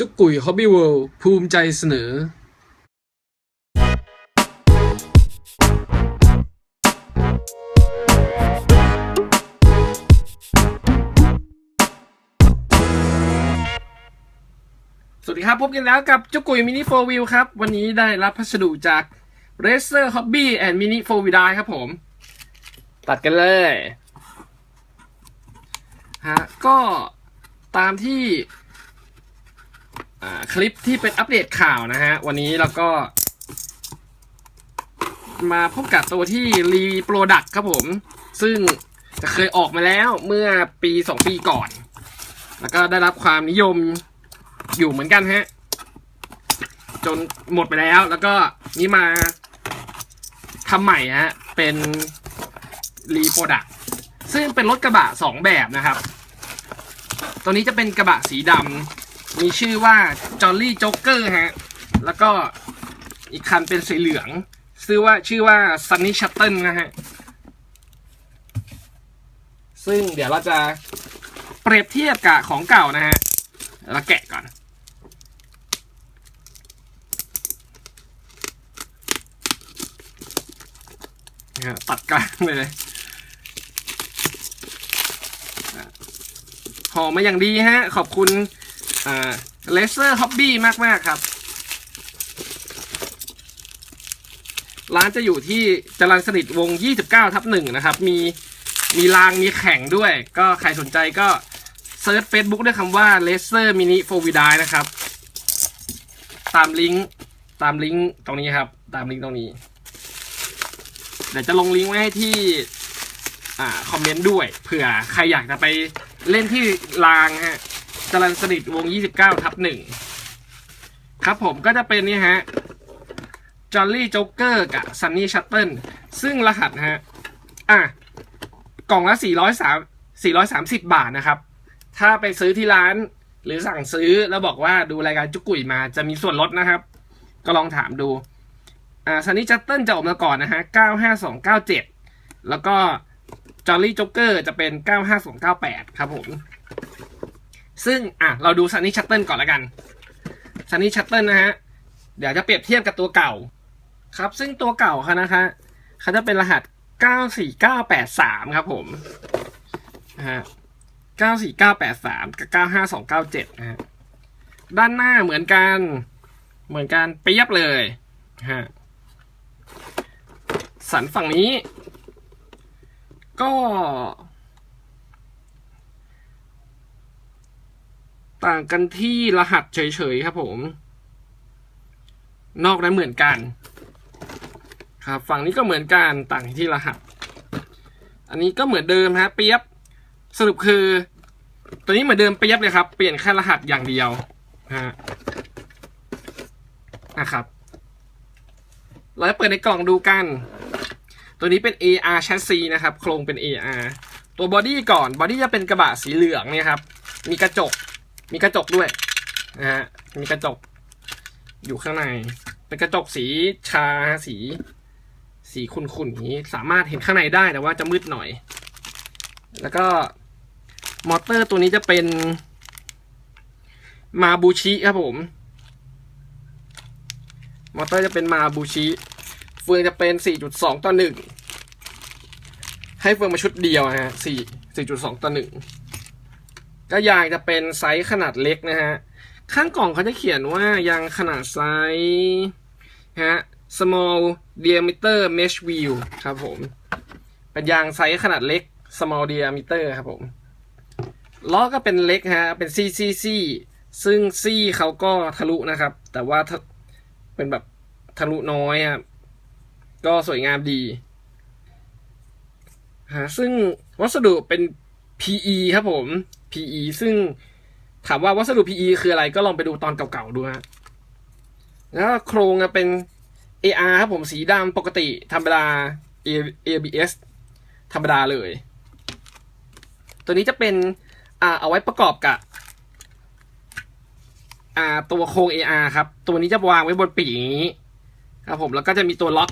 จุกกุยฮอบบี้เวิลด์ภูมิใจเสนอ สวัสดีครับพบกันแล้วกับจุกกุยมินิโฟวิวครับ วันนี้ได้รับพัสดุจาก Racer Hobby and Mini 4 w h e e l ครับผม ตัดกันเลยฮะก็ตามที่อ่า คลิปที่เป็นอัปเดตข่าวนะฮะ วันนี้เราก็ มาพบกับตัวที่รีโปรดักครับผม ซึ่งจะเคยออกมาแล้วเมื่อปีสองปีก่อน แล้วก็ได้รับความนิยมอยู่เหมือนกันฮะ จนหมดไปแล้ว แล้วก็นี่มาทำใหม่ฮะ เป็นรีโปรดักซึ่งเป็นรถกระบะสองแบบนะครับ ตัวนี้จะเป็นกระบะสีดำ มีชื่อว่าจอ l ลี่โจ๊กเกอร์ฮะ แล้วก็อีกคันเป็นสีเหลืองชื่อว่าชื่อว่า Sunny Shuttle นะฮะ ซึ่งเดี๋ยวเราจะเปรียบเทียบกับของเก่านะฮะเราแกะก่อนนะฮะตัดกลางเลยห่อมาอย่างดีฮะ ขอบคุณ อ่าเลเซอร์ฮ็อบบี้มากมากๆครับ ร้านจะอยู่ที่จรัญสนิทวง 29 ทับหนึ่งนะครับ มีมีรางมีแข่งด้วย ก็ใครสนใจก็เซิร์ช Facebook ด้วยคำว่า Laser Mini 4 w h e e l นะครับ ตามลิงก์ตามลิงก์ตรงนี้ครับ ตามลิงก์ตรงนี้ เดี๋ยวจะลงลิงก์ไว้ให้ที่อ่าคอมเมนต์ด้วยเผื่อใครอยากจะไปเล่นที่รางฮะ จรัญสนิทวง 29 ทับหนึ่งครับผมก็จะเป็นนี่ฮะจอ l ลี่โจ๊กเกอร์กับซันนี่ชัตเติลซึ่งรหัสฮะ อะ กล่องละ 403 430 บาทนะครับ ถ้าไปซื้อที่ร้าน หรือสั่งซื้อแล้วบอกว่าดูรายการจุกกุยมาจะมีส่วนลดนะครับ ก็ลองถามดู อ่าซันนี่ชัตเติลจะออกมาก่อนนะฮะ 95297 แล้วก็จอ l ลี่โจ๊กเกอร์จะเป็น 95298 ครับผม ซึ่งอะเราดูซันนี่ชัตเติลก่อนละกันซันนี่ชัตเติลนะฮะ เดี๋ยวจะเปรียบเทียบกับตัวเก่า ครับ ซึ่งตัวเก่าเขานะคะเขาจะเป็นรหัส 94983 ครับผมนะฮะ94983 กับ 95297 นะฮะ ด้านหน้าเหมือนกัน เหมือนกันเปียบเลยฮะ สันฝั่งนี้ ก็ ต่างกันที่รหัสเฉยๆครับผม นอกนั้นเหมือนกัน ครับ ฝั่งนี้ก็เหมือนกันต่างที่รหัส อันนี้ก็เหมือนเดิมฮะเปียบสรุปคือ ตัวนี้เหมือนเดิมเปียบเลยครับ เปลี่ยนแค่รหัสอย่างเดียวฮะนะครับเราจะเปิดในกล่องดูกัน ตัวนี้เป็น AR chassis นะครับ โครงเป็น AR ตัวบอดี้ก่อน บอดี้จะเป็นกระบะสีเหลืองเนี่ยครับ มีกระจก มีกระจกด้วยนะฮะมีกระจกอยู่ข้างใน เป็นกระจกสีชาสี สีขุ่นๆนี้สามารถเห็นข้างในได้แต่ว่าจะมืดหน่อย แล้วก็มอเตอร์ตัวนี้จะเป็นมาบูชิครับผม มอเตอร์จะเป็นมาบูชิเฟืองจะเป็น 4.2 ต่อ 1 ให้เฟืองมาชุดเดียวนะฮะ4 4.2 ต่อ 1 ก็ยางจะเป็นไซส์ขนาดเล็กนะฮะ ข้างกล่องเขาจะเขียนว่ายางขนาดไซส์ฮะ small diameter mesh wheel ครับผม เป็นยางไซส์ขนาดเล็ก small diameter ครับผมล้อก็เป็นเล็กฮะ เป็นซี่ซี่ซี่ซึ่งซี่เขาก็ทะลุนะครับ แต่ว่าถ้าเป็นแบบทะลุน้อยครับ ก็สวยงามดีฮะซึ่งวัสดุเป็น PE ครับผม PE ซึ่งถามว่าวัสดุ PE คืออะไรก็ลองไปดูตอนเก่าๆดูฮะแล้วโครงอะเป็น AR ครับผมสีดำปกติธรรมดา ABS ธรรมดาเลย ตัวนี้จะเป็นอ่าเอาไว้ประกอบกับอ่าตัวโครง AR ครับ ตัวนี้จะวางไว้บนปีกนี้ครับผมแล้วก็จะมีตัวล็อก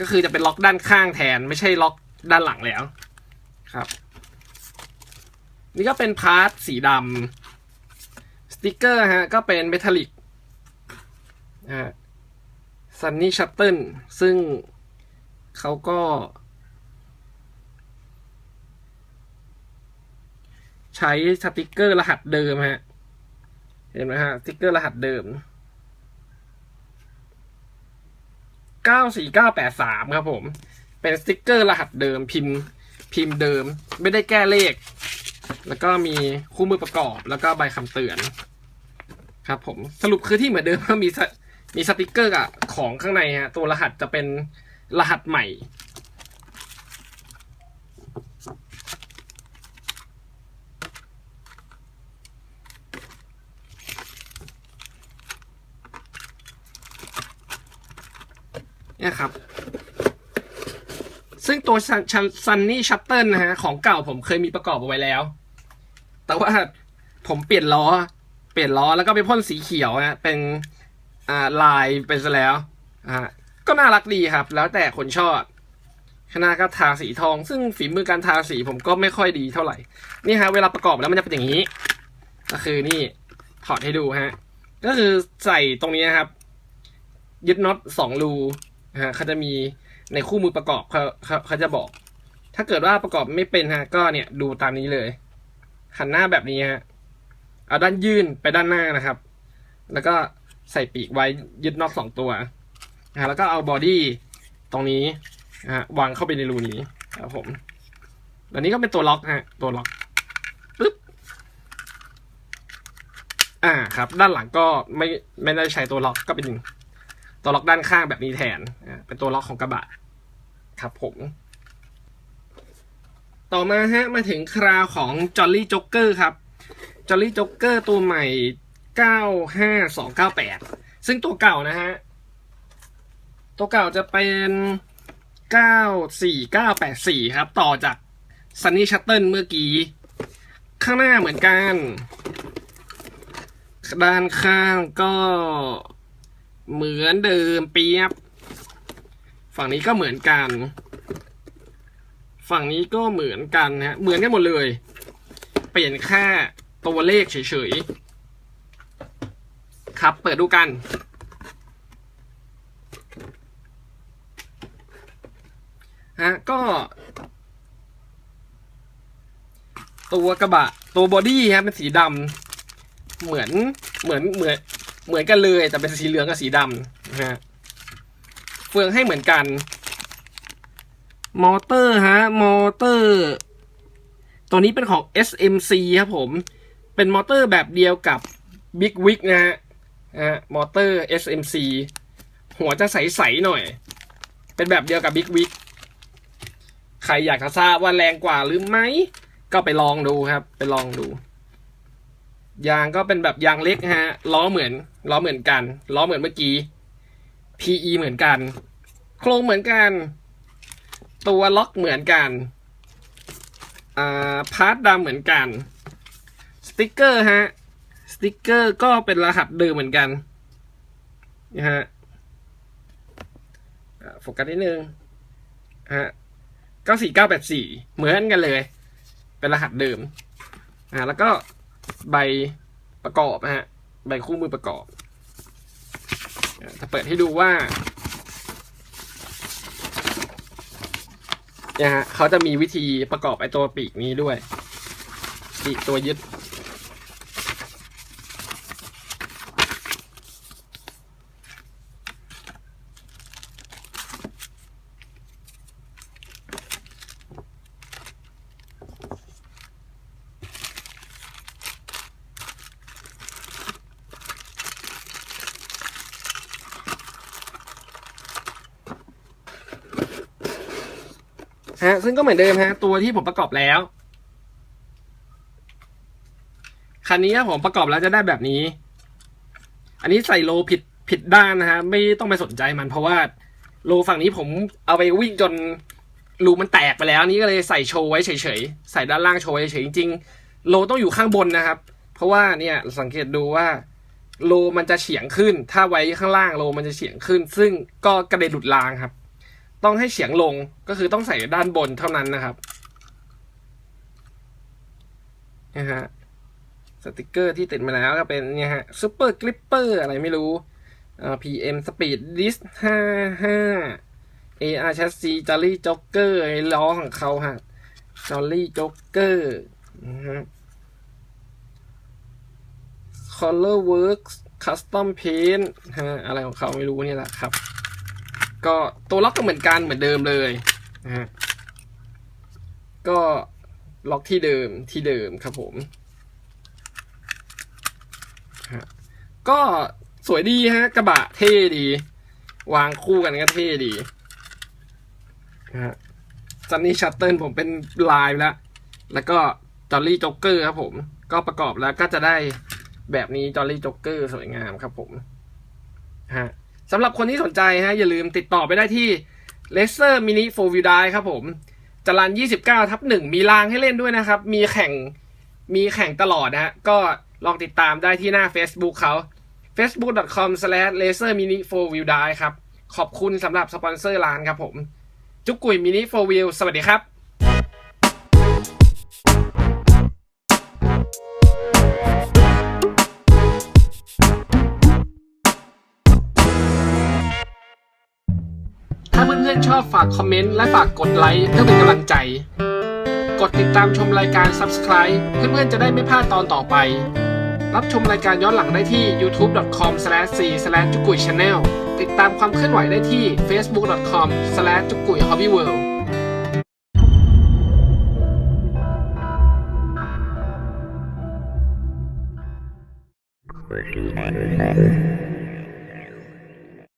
ก็คือจะเป็นล็อกด้านข้างแทนไม่ใช่ล็อกด้านหลังแล้วครับ นี่ก็เป็นพาร์ทสีดำสติกเกอร์ฮะ ก็เป็นเมทัลลิกฮะซันนี่ชัตเติลซึ่งเขาก็ ใช้สติกเกอร์รหัสเดิมฮะ เห็นไหมฮะ สติกเกอร์รหัสเดิม 94983 ครับผม เป็นสติกเกอร์รหัสเดิมพิมพ์พิมพ์เดิม ไม่ได้แก้เลข แล้วก็มีคู่มือประกอบ แล้วก็ใบคำเตือน ครับ ผมสรุปคือที่เหมือนเดิมก็มีสมีสติกเกอร์อะของข้างในฮะตัวรหัสจะเป็นรหัสใหม่ เนี่ยครับ ซึ่งตัวซันนี่ชัตเติลนะฮะของเก่าผมเคยมีประกอบเอาไว้แล้ว แต่ว่าผมเปลี่ยนล้อ เปลี่ยนล้อแล้วก็ไปพ่นสีเขียวนะเป็นอ่าลายไปซะแล้วอ่าก็น่ารักดีครับ แล้วแต่คนชอบข้างหน้าก็ทาสีทอง ซึ่งฝีมือการทาสีผมก็ไม่ค่อยดีเท่าไหร่ นี่ฮะเวลาประกอบแล้วมันจะเป็นอย่างนี้ ก็คือนี่ถอดให้ดูฮะ ก็คือใส่ตรงนี้นะครับ ยึดน็อตสองรูฮะเขาจะมีในคู่มือประกอบเขาเขาเขาจะบอก ถ้าเกิดว่าประกอบไม่เป็นฮะ ก็เนี่ยดูตามนี้เลย หันหน้าแบบนี้ฮะเอาด้านยื่นไปด้านหน้านะครับ แล้วก็ใส่ปีกไว้ยึดน็อตสองตัวนะฮะแล้วก็เอาบอดี้ตรงนี้นะฮะวางเข้าไปในรูนี้ครับผมอันนี้ก็เป็นตัวล็อกฮะ ตัวล็อกปึ๊บอ่าครับ ด้านหลังก็ไม่ไม่ได้ใช้ตัวล็อกก็เป็นตัวล็อกด้านข้างแบบนี้แทนอ่าเป็นตัวล็อกของกระบะครับผม ต่อมาฮะมาถึงคราวของจอ l ลี่จ็อกเกอร์ครับจอ l ลี่จ็อกเกอร์ตัวใหม่ 95298 ซึ่งตัวเก่านะฮะ ตัวเก่าจะเป็น 94984 ครับ ต่อจาก Sunny Shuttle เมื่อกี้ ข้างหน้าเหมือนกัน ด้านข้างก็เหมือนเดิมเปียบ ฝั่งนี้ก็เหมือนกัน ฝั่งนี้ก็เหมือนกันนะฮะเหมือนกันหมดเลย เปลี่ยนแค่ตัวเลขเฉยๆ ครับ เปิดดูกัน ฮะ ก็ ตัวกระบะ ตัวบอดี้ฮะเป็นสีดำ เหมือน เหมือน เหมือน เหมือนกันเลย แต่เป็นสีเหลืองกับสีดำนะฮะ เฟืองให้เหมือนกัน มอเตอร์ฮะ มอเตอร์ ตัวนี้เป็นของ SMC ครับผม เป็นมอเตอร์แบบเดียวกับ Big Wig นะฮะนะฮะมอเตอร์ SMC หัวจะใสๆหน่อย เป็นแบบเดียวกับ Big Wig ใครอยากจะทราบว่าแรงกว่าหรือไม่ ก็ไปลองดูครับ ไปลองดู ยางก็เป็นแบบยางเล็กฮะ ล้อเหมือน ล้อเหมือนกัน ล้อเหมือนเมื่อกี้ PE เหมือนกัน โครงเหมือนกัน ตัวล็อกเหมือนกันอ่าพาร์ทดำเหมือนกันสติกเกอร์ฮะสติกเกอร์ก็เป็นรหัสเดิมเหมือนกันนะฮะโฟกัสนิดนึงฮะเก้าสี่เก้าแปดสี่เหมือนกันเลย เป็นรหัสเดิมอ่าแล้วก็ใบประกอบนะฮะใบคู่มือประกอบจะเปิดให้ดูว่า นะฮะเขาจะมีวิธีประกอบไอตัวปีกนี้ด้วยปีกตัวยึด ฮะ ซึ่งก็เหมือนเดิมฮะ ตัวที่ผมประกอบแล้ว คันนี้ผมประกอบแล้วจะได้แบบนี้ อันนี้ใส่โลผิดผิดด้านนะฮะ ไม่ต้องไปสนใจมันเพราะว่าโลฝั่งนี้ผมเอาไปวิ่งจนรูมันแตกไปแล้วนี่ก็เลยใส่โชว์ไว้เฉยๆ ใส่ด้านล่างโชว์ไว้เฉยๆจริงๆโลต้องอยู่ข้างบนนะครับ เพราะว่าเนี่ยสังเกตดูว่าโลมันจะเฉียงขึ้น ถ้าไว้ข้างล่างโลมันจะเฉียงขึ้น ซึ่งก็กระเด็นหลุดรางครับ ต้องให้เฉียงลงก็คือต้องใส่ด้านบนเท่านั้นนะครับนะฮะสติกเกอร์ที่ติดมาแล้วก็เป็นเนี่ยฮะซูเปอร์กลิปเปอร์อะไรไม่รู้อ่า PM Speed Disc 55 AR Chassis Jolly Joker ไอ้ล้อของเขาฮะ Jolly Joker นะฮะ Color Works Custom Paint ฮะอะไรของเขาไม่รู้เนี่ยแหละครับ ก็ตัวล็อกก็เหมือนกันเหมือนเดิมเลยนะฮะก็ล็อกที่เดิมที่เดิมครับผมฮะก็สวยดีฮะ กระบะเท่ดี วางคู่กันก็เท่ดีฮะซันนี่ชัตเติลผมเป็นลายแล้ว แล้วก็จอลลี่จ็อกเกอร์ครับผม ก็ประกอบแล้วก็จะได้แบบนี้จอลลี่จ็อกเกอร์สวยงามครับผมฮะ สำหรับคนที่สนใจฮะอย่าลืมติดต่อไปได้ที่ l e s e r Mini 4 Wheel Drive ครับผมจรัน29ทับหนึ่งมีรางให้เล่นด้วยนะครับ มีแข่งมีแข่งตลอดนะฮะก็ลองติดตามได้ที่หน้า Facebook เขา facebook.com/lasermini4wheeldrive ครับ ขอบคุณสำหรับสปอนเซอร์ร้านครับผม จุกกุยมินิ4 wheel สวัสดีครับ พื่อนๆชอบฝากคอมเมนต์และฝากกดไลค์เพื่อเป็นกำลังใจ กดติดตามชมรายการ Subscribe เพื่อนๆจะได้ไม่พลาดตอนต่อไป รับชมรายการย้อนหลังได้ที่ youtube.com/c/ จุกุย channel ติดตามความเคลื่อนไหวได้ที่ facebook.com/ จุ